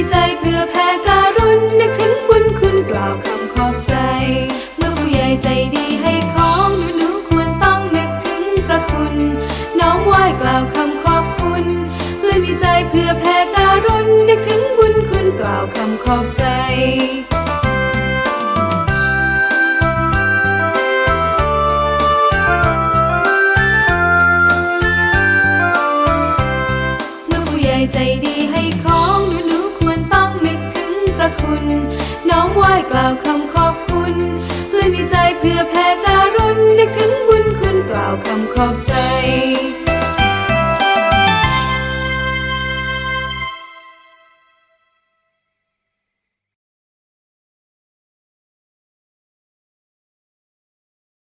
มีใจเพื่อแผ่การุณนึกถึงบุญคุณกล่าวคำขอบใจ เมื่อผู้ใหญ่ใจดีให้ของหนูหนูควรต้องนึกถึงพระคุณ น้อมไหว้กล่าวคำขอบคุณเพื่อมีใจเพื่อแผ่การุณนึกถึงบุญคุณกล่าวคำขอบใจใจดีให้ขอ กล่าวคำขอบคุณเพื่อในใจเพื่อแผ่การุณนึกถึงบุญคุณกล่าวคำขอบใจ